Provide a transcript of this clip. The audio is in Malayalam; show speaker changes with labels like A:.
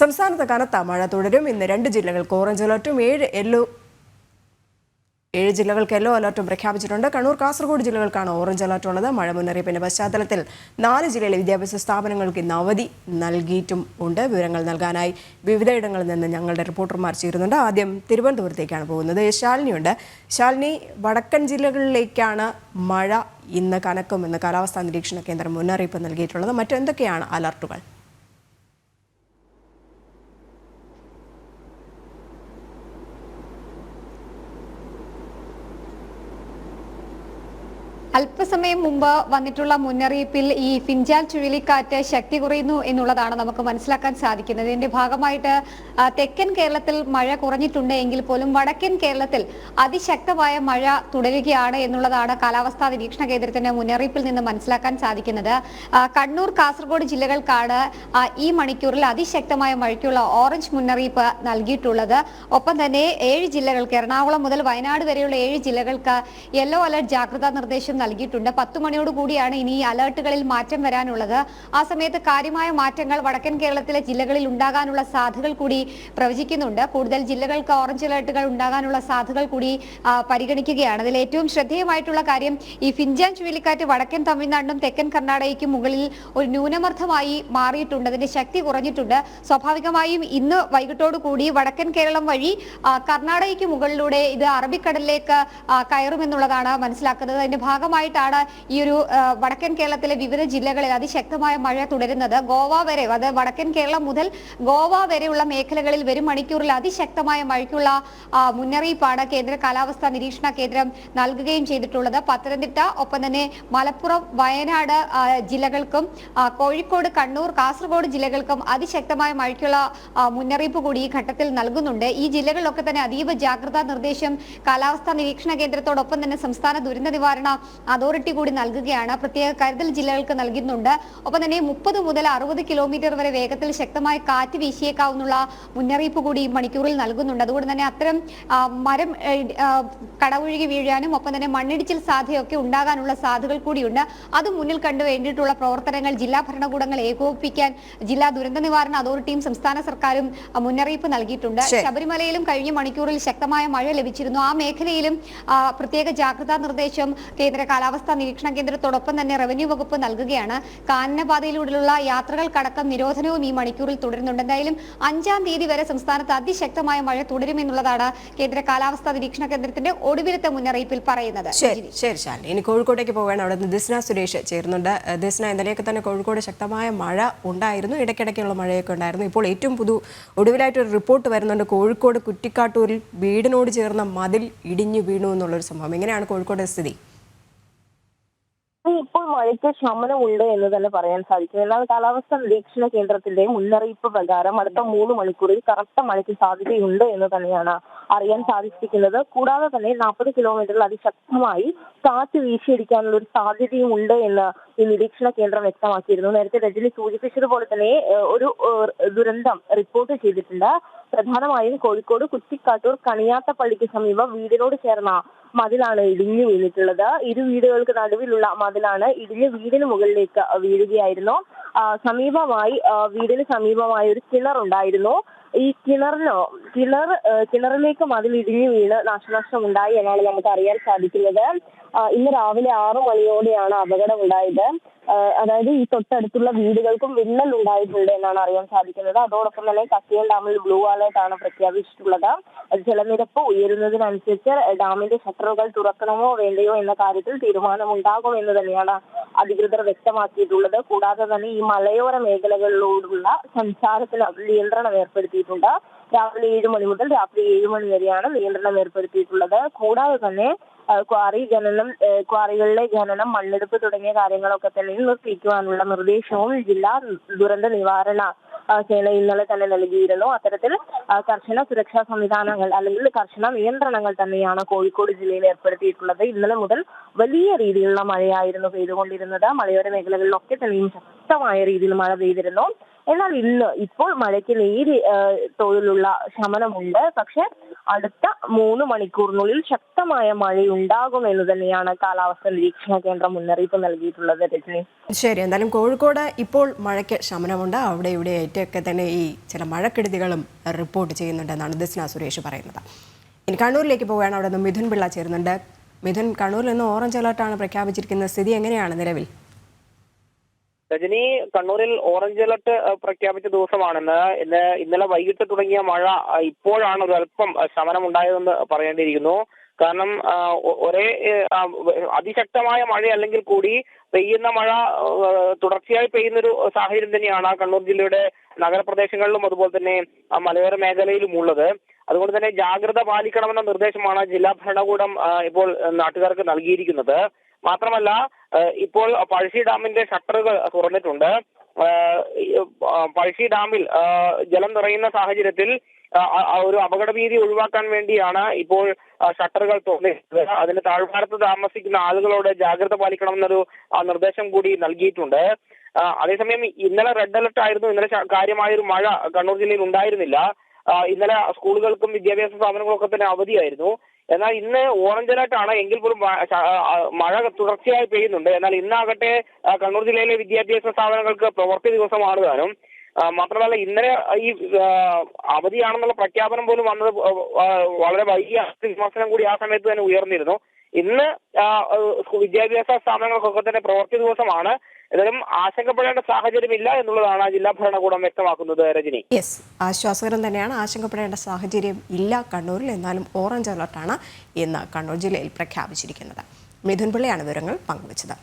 A: സംസ്ഥാനത്ത് കനത്ത മഴ തുടരും. ഇന്ന് രണ്ട് ജില്ലകൾക്ക് ഓറഞ്ച് അലർട്ടും ഏഴ് യെല്ലോ ഏഴ് ജില്ലകൾക്ക് യെല്ലോ അലർട്ടും പ്രഖ്യാപിച്ചിട്ടുണ്ട്. കണ്ണൂർ കാസർഗോഡ് ജില്ലകൾക്കാണ് ഓറഞ്ച് അലർട്ട് ഉള്ളത്. മഴ മുന്നറിയിപ്പിന്റെ പശ്ചാത്തലത്തിൽ നാല് ജില്ലയിലെ വിദ്യാഭ്യാസ സ്ഥാപനങ്ങൾക്ക് ഇന്ന് അവധി നൽകിയിട്ടും ഉണ്ട്. വിവരങ്ങൾ നൽകാനായി വിവിധയിടങ്ങളിൽ നിന്ന് ഞങ്ങളുടെ റിപ്പോർട്ടർമാർ ചേരുന്നുണ്ട്. ആദ്യം തിരുവനന്തപുരത്തേക്കാണ് പോകുന്നത്. ശാലിനിയുണ്ട്. ശാലിനി വടക്കൻ ജില്ലകളിലേക്കാണ് മഴ ഇന്ന് കനക്കുമെന്ന് കാലാവസ്ഥാ നിരീക്ഷണ കേന്ദ്രം മുന്നറിയിപ്പ് നൽകിയിട്ടുള്ളത്. മറ്റെന്തൊക്കെയാണ് അലർട്ടുകൾ?
B: അല്പസമയം മുമ്പ് വന്നിട്ടുള്ള മുന്നറിയിപ്പിൽ ഈ ഫിൻജാൽ ചുഴലിക്കാറ്റ് ശക്തി കുറയുന്നു എന്നുള്ളതാണ് നമുക്ക് മനസ്സിലാക്കാൻ സാധിക്കുന്നത്. ഇതിന്റെ ഭാഗമായിട്ട് തെക്കൻ കേരളത്തിൽ മഴ കുറഞ്ഞിട്ടുണ്ട് എങ്കിൽ പോലും വടക്കൻ കേരളത്തിൽ അതിശക്തമായ മഴ തുടരുകയാണ് എന്നുള്ളതാണ് കാലാവസ്ഥാ നിരീക്ഷണ കേന്ദ്രത്തിന്റെ മുന്നറിയിപ്പിൽ നിന്ന് മനസ്സിലാക്കാൻ സാധിക്കുന്നത്. കണ്ണൂർ കാസർഗോഡ് ജില്ലകൾക്കാണ് ഈ മണിക്കൂറിൽ അതിശക്തമായ മഴയ്ക്കുള്ള ഓറഞ്ച് മുന്നറിയിപ്പ് നൽകിയിട്ടുള്ളത്. ഒപ്പം തന്നെ ഏഴ് ജില്ലകൾക്ക് എറണാകുളം മുതൽ വയനാട് വരെയുള്ള ഏഴ് ജില്ലകൾക്ക് യെല്ലോ അലർട്ട് ജാഗ്രതാ നിർദ്ദേശം നൽകിയിട്ടുണ്ട്. പത്തു മണിയോട് കൂടിയാണ് ഇനി ഈ അലർട്ടുകളിൽ മാറ്റം വരാനുള്ളത്. ആ സമയത്ത് കാര്യമായ മാറ്റങ്ങൾ വടക്കൻ കേരളത്തിലെ ജില്ലകളിൽ ഉണ്ടാകാനുള്ള സാധ്യതകൾ കൂടി പ്രവചിക്കുന്നുണ്ട്. കൂടുതൽ ജില്ലകൾക്ക് ഓറഞ്ച് അലേർട്ടുകൾ ഉണ്ടാകാനുള്ള സാധ്യതകൾ കൂടി പരിഗണിക്കുകയാണ്. അതിൽ ഏറ്റവും ശ്രദ്ധേയമായിട്ടുള്ള കാര്യം ഈ ഫിൻജാൻ ചുഴലിക്കാറ്റ് വടക്കൻ തമിഴ്നാടിനും തെക്കൻ കർണാടകയ്ക്കും മുകളിൽ ഒരു ന്യൂനമർദ്ദമായി മാറിയിട്ടുണ്ട്. അതിന്റെ ശക്തി കുറഞ്ഞിട്ടുണ്ട്. സ്വാഭാവികമായും ഇന്ന് വൈകിട്ടോടു കൂടി വടക്കൻ കേരളം വഴി കർണാടകയ്ക്ക് മുകളിലൂടെ ഇത് അറബിക്കടലിലേക്ക് കയറുമെന്നുള്ളതാണ് മനസ്സിലാക്കുന്നത്. അതിന്റെ ഭാഗമായിട്ടാണ് ഈ ഒരു വടക്കൻ കേരളത്തിലെ വിവിധ ജില്ലകളിൽ അതിശക്തമായ മഴ തുടരുന്നത്. ഗോവ വരെ അത് വടക്കൻ കേരളം മുതൽ ഗോവ വരെയുള്ള മേഖലകളിൽ വരും മണിക്കൂറിൽ അതിശക്തമായ മഴയ്ക്കുള്ള മുന്നറിയിപ്പാണ് കേന്ദ്ര കാലാവസ്ഥാ നിരീക്ഷണ കേന്ദ്രം നൽകുകയും ചെയ്തിട്ടുള്ളത്. പത്തനംതിട്ട ഒപ്പം തന്നെ മലപ്പുറം വയനാട് ജില്ലകൾക്കും കോഴിക്കോട് കണ്ണൂർ കാസർഗോഡ് ജില്ലകൾക്കും അതിശക്തമായ മഴയ്ക്കുള്ള മുന്നറിയിപ്പ് കൂടി ഈ ഘട്ടത്തിൽ നൽകുന്നുണ്ട്. ഈ ജില്ലകളിലൊക്കെ തന്നെ അതീവ ജാഗ്രതാ നിർദ്ദേശം കാലാവസ്ഥാ നിരീക്ഷണ കേന്ദ്രത്തോടൊപ്പം തന്നെ സംസ്ഥാന ദുരന്ത നിവാരണ അതോറിറ്റി കൂടി നൽകുകയാണ്. പ്രത്യേക കരുതൽ ജില്ലകൾക്ക് നൽകുന്നുണ്ട്. ഒപ്പം തന്നെ മുപ്പത് മുതൽ അറുപത് കിലോമീറ്റർ വരെ വേഗത്തിൽ ശക്തമായ കാറ്റ് വീശിയേക്കാവുന്നുള്ള മുന്നറിയിപ്പ് കൂടി ഈ മണിക്കൂറിൽ നൽകുന്നുണ്ട്. അതുകൊണ്ട് തന്നെ അത്തരം മരം കടവൊഴുകി വീഴാനും ഒപ്പം തന്നെ മണ്ണിടിച്ചിൽ സാധ്യതയൊക്കെ ഉണ്ടാകാനുള്ള സാധ്യതകൾ കൂടിയുണ്ട്. അത് മുന്നിൽ കണ്ടു വേണ്ടിയിട്ടുള്ള പ്രവർത്തനങ്ങൾ ജില്ലാ ഭരണകൂടങ്ങൾ ഏകോപിപ്പിക്കാൻ ജില്ലാ ദുരന്ത നിവാരണ അതോറിറ്റിയും സംസ്ഥാന സർക്കാരും മുന്നറിയിപ്പ് നൽകിയിട്ടുണ്ട്. ശബരിമലയിലും കഴിഞ്ഞ മണിക്കൂറിൽ ശക്തമായ മഴ ലഭിച്ചിരുന്നു. ആ മേഖലയിലും പ്രത്യേക ജാഗ്രതാ നിർദ്ദേശം കേന്ദ്ര കാലാവസ്ഥാ നിരീക്ഷണ കേന്ദ്രത്തോടൊപ്പം തന്നെ റവന്യൂ വകുപ്പ് നൽകുകയാണ്. കാനനപാതയിലൂടെയുള്ള യാത്രകൾക്കടക്കം നിരോധനവും ഈ മണിക്കൂറിൽ തുടരുന്നുണ്ട്. എന്തായാലും അഞ്ചാം തീയതി വരെ സംസ്ഥാനത്ത് അതിശക്തമായ മഴ തുടരുമെന്നുള്ളതാണ് കേന്ദ്ര കാലാവസ്ഥാ നിരീക്ഷണ കേന്ദ്രത്തിന്റെ ഒടുവിലത്തെ മുന്നറിയിപ്പിൽ പറയുന്നത്.
A: ശരി ശരി ശാലിനി. ഇനി കോഴിക്കോട്ടേക്ക് പോവുകയാണ്. അവിടെ നിന്ന് ദിസ്ന സുരേഷ് ചേരുന്നുണ്ട്. ദിസ്ന ഇന്നലെയൊക്കെ തന്നെ കോഴിക്കോട് ശക്തമായ മഴ ഉണ്ടായിരുന്നു. ഇടയ്ക്കിടയ്ക്കുള്ള മഴയൊക്കെ ഉണ്ടായിരുന്നു. ഇപ്പോൾ ഏറ്റവും പുതു ഒടുവിലായിട്ട് ഒരു റിപ്പോർട്ട് വരുന്നുണ്ട്. കോഴിക്കോട് കുറ്റിക്കാട്ടൂരിൽ വീടിനോട് ചേർന്ന മതിൽ ഇടിഞ്ഞു വീണു എന്നുള്ളൊരു സംഭവം. എങ്ങനെയാണ് കോഴിക്കോട് സ്ഥിതി?
C: ഇപ്പോൾ മഴയ്ക്ക് ശമനമുണ്ട് എന്ന് തന്നെ പറയാൻ സാധിക്കും. എന്നാൽ കാലാവസ്ഥാ നിരീക്ഷണ കേന്ദ്രത്തിന്റെ മുന്നറിയിപ്പ് പ്രകാരം അടുത്ത മൂന്ന് മണിക്കൂറിൽ കനത്ത മഴയ്ക്ക് സാധ്യതയുണ്ട് എന്ന് തന്നെയാണ് അറിയാൻ സാധിച്ചിരിക്കുന്നത്. കൂടാതെ തന്നെ നാൽപ്പത് കിലോമീറ്ററിൽ അതിശക്തമായി കാറ്റ് വീശിയടിക്കാനുള്ള ഒരു സാധ്യതയും ഉണ്ട് എന്ന് ഈ നിരീക്ഷണ കേന്ദ്രം വ്യക്തമാക്കിയിരുന്നു. നേരത്തെ രജനി സൂചിപ്പിച്ചതുപോലെ തന്നെ ഒരു ദുരന്തം റിപ്പോർട്ട് ചെയ്തിട്ടുണ്ട്. പ്രധാനമായും കോഴിക്കോട് കുറ്റിക്കാട്ടൂർ കണിയാത്തപ്പള്ളിക്ക് സമീപം വീടിനോട് ചേർന്ന മതിലാണ് ഇടിഞ്ഞു വീണിട്ടുള്ളത്. ഇരു വീടുകൾക്ക് നടുവിലുള്ള മതിലാണ് ഇടിഞ്ഞ് വീടിന് മുകളിലേക്ക് വീഴുകയായിരുന്നു. സമീപമായി വീടിന് സമീപമായി ഒരു കിണർ ഉണ്ടായിരുന്നു ഈ കിണറിനോ കിണർ കിണറിലേക്ക് മതിൽ ഇടിഞ്ഞു വീണ് നാശനഷ്ടം ഉണ്ടായി എന്നാണ് നമുക്ക് അറിയാൻ സാധിക്കുന്നത്. ഇന്ന് രാവിലെ ആറു മണിയോടെയാണ് അപകടം ഉണ്ടായത് അതായത് ഈ തൊട്ടടുത്തുള്ള വീടുകൾക്കും വിള്ളൽ ഉണ്ടായിട്ടുണ്ട് എന്നാണ് അറിയാൻ സാധിക്കുന്നത്. അതോടൊപ്പം തന്നെ കക്കയം ഡാമിൽ ബ്ലൂ അലേർട്ട് ആണ് പ്രഖ്യാപിച്ചിട്ടുള്ളത് ജലനിരപ്പ് ഉയരുന്നതിനനുസരിച്ച് ഡാമിന്റെ ഷട്ടറുകൾ തുറക്കണമോ വേണ്ടയോ എന്ന കാര്യത്തിൽ തീരുമാനമുണ്ടാകും എന്ന് തന്നെയാണ് അധികൃതർ വ്യക്തമാക്കിയിട്ടുള്ളത്. കൂടാതെ തന്നെ ഈ മലയോര മേഖലകളിലോടുള്ള സഞ്ചാരത്തിന് നിയന്ത്രണം ഏർപ്പെടുത്തിയിട്ടുണ്ട്. രാവിലെ ഏഴ് മണി മുതൽ രാത്രി ഏഴ് മണി വരെയാണ് നിയന്ത്രണം ഏർപ്പെടുത്തിയിട്ടുള്ളത്. കൂടാതെ തന്നെ ക്വാറി ഖനനം ക്വാറികളിലെ ഖനനം മണ്ണെടുപ്പ് തുടങ്ങിയ കാര്യങ്ങളൊക്കെ തന്നെ നിർത്തിക്കുവാനുള്ള നിർദ്ദേശവും ജില്ലാ ദുരന്ത നിവാരണ സേന ഇന്നലെ തന്നെ നൽകിയിരുന്നു. അത്തരത്തിൽ കർശന സുരക്ഷാ സംവിധാനങ്ങൾ അല്ലെങ്കിൽ കർശന നിയന്ത്രണങ്ങൾ തന്നെയാണ് കോഴിക്കോട് ജില്ലയിൽ ഏർപ്പെടുത്തിയിട്ടുള്ളത്. ഇന്നലെ മുതൽ വലിയ രീതിയിലുള്ള മഴയായിരുന്നു പെയ്തുകൊണ്ടിരുന്നത്. മലയോര മേഖലകളിലൊക്കെ തന്നെയും ശക്തമായ രീതിയിൽ മഴ പെയ്തിരുന്നു. എന്നാൽ ഇന്ന് ഇപ്പോൾ മഴയ്ക്ക് നേരി തോതിലുള്ള ശമനമുണ്ട്. പക്ഷെ അടുത്ത മൂന്ന് മണിക്കൂറിനുള്ളിൽ ശക്തമായ മഴയുണ്ടാകും എന്ന് തന്നെയാണ് കാലാവസ്ഥ നിരീക്ഷണ കേന്ദ്രം മുന്നറിയിപ്പ് നൽകിയിട്ടുള്ളത് രജനി.
A: ശരി എന്തായാലും കോഴിക്കോട് ഇപ്പോൾ മഴയ്ക്ക് ശമനമുണ്ട്. അവിടെ ഇവിടെ ഏറ്റൊക്കെ തന്നെ ഈ ചില മഴക്കെടുതികളും റിപ്പോർട്ട് ചെയ്യുന്നുണ്ടെന്നാണ് ദിസ്ന സുരേഷ് പറയുന്നത്. ഇനി കണ്ണൂരിലേക്ക് പോവുകയാണ്. അവിടെ നിന്ന് മിഥുൻ പിള്ള ചേരുന്നുണ്ട്. മിഥുൻ കണ്ണൂരിൽ നിന്ന് ഓറഞ്ച് അലർട്ടാണ് പ്രഖ്യാപിച്ചിരിക്കുന്ന സ്ഥിതി എങ്ങനെയാണ് നിലവിൽ?
D: രജനി കണ്ണൂരിൽ ഓറഞ്ച് അലർട്ട് പ്രഖ്യാപിച്ച ദിവസമാണെന്ന്. ഇന്ന് ഇന്നലെ വൈകിട്ട് തുടങ്ങിയ മഴ ഇപ്പോഴാണ് ഒരല്പം അല്പം ശമനമുണ്ടായതെന്ന് പറയേണ്ടിയിരിക്കുന്നു. കാരണം ഒരേ അതിശക്തമായ മഴ അല്ലെങ്കിൽ കൂടി പെയ്യുന്ന മഴ തുടർച്ചയായി പെയ്യുന്ന ഒരു സാഹചര്യം തന്നെയാണ് കണ്ണൂർ ജില്ലയുടെ നഗരപ്രദേശങ്ങളിലും അതുപോലെ തന്നെ മലയോര മേഖലയിലും ഉള്ളത് അതുകൊണ്ട് തന്നെ ജാഗ്രത പാലിക്കണമെന്ന നിർദ്ദേശമാണ് ജില്ലാ ഭരണകൂടം ഇപ്പോൾ നാട്ടുകാർക്ക് നൽകിയിരിക്കുന്നത്. മാത്രമല്ല ഇപ്പോൾ പഴശ്ശി ഡാമിന്റെ ഷട്ടറുകൾ തുറന്നിട്ടുണ്ട്. പഴശ്ശി ഡാമിൽ ജലം നിറയുന്ന സാഹചര്യത്തിൽ ഒരു അപകട ഭീതി ഒഴിവാക്കാൻ വേണ്ടിയാണ് ഇപ്പോൾ ഷട്ടറുകൾ തുറന്നിട്ടുള്ളത് അതിന് താഴ്വാരത്ത് താമസിക്കുന്ന ആളുകളോട് ജാഗ്രത പാലിക്കണമെന്നൊരു നിർദ്ദേശം കൂടി നൽകിയിട്ടുണ്ട്. അതേസമയം ഇന്നലെ റെഡ് അലർട്ട് ആയിരുന്നു. ഇന്നലെ കാര്യമായൊരു മഴ കണ്ണൂർ ജില്ലയിൽ ഉണ്ടായിരുന്നില്ല. ഇന്നലെ സ്കൂളുകൾക്കും വിദ്യാഭ്യാസ സ്ഥാപനങ്ങൾക്കൊക്കെ തന്നെ അവധിയായിരുന്നു. എന്നാൽ ഇന്ന് ഓറഞ്ച് അലർട്ടാണ് എങ്കിൽ പോലും മഴ തുടർച്ചയായി പെയ്യുന്നുണ്ട്. എന്നാൽ ഇന്നാകട്ടെ കണ്ണൂർ ജില്ലയിലെ വിദ്യാഭ്യാസ സ്ഥാപനങ്ങൾക്ക് പ്രവൃത്തി ദിവസമാണ് താനും മാത്രമല്ല ഇന്നലെ ഈ അവധിയാണെന്നുള്ള പ്രഖ്യാപനം പോലും വന്നത് വളരെ വലിയ വിമർശനം കൂടി ആ സമയത്ത് തന്നെ ഉയർന്നിരുന്നു. ഇന്ന് വിദ്യാഭ്യാസ സ്ഥാപനങ്ങൾക്കൊക്കെ തന്നെ പ്രവൃത്തി ദിവസമാണ്. എന്നാലും ആശങ്കപ്പെടേണ്ട സാഹചര്യമില്ല എന്നുള്ളതാണ് ജില്ലാ ഭരണകൂടം വ്യക്തമാക്കുന്നത് രജനി.
A: യെസ് ആശ്വാസകരം തന്നെയാണ്. ആശങ്കപ്പെടേണ്ട സാഹചര്യം ഇല്ല കണ്ണൂരിൽ. എന്നാലും ഓറഞ്ച് അലർട്ടാണ് ഇന്ന് കണ്ണൂർ ജില്ലയിൽ പ്രഖ്യാപിച്ചിരിക്കുന്നത്. മിഥുൻ പിള്ളയാണ് വിവരങ്ങൾ പങ്കുവച്ചത്.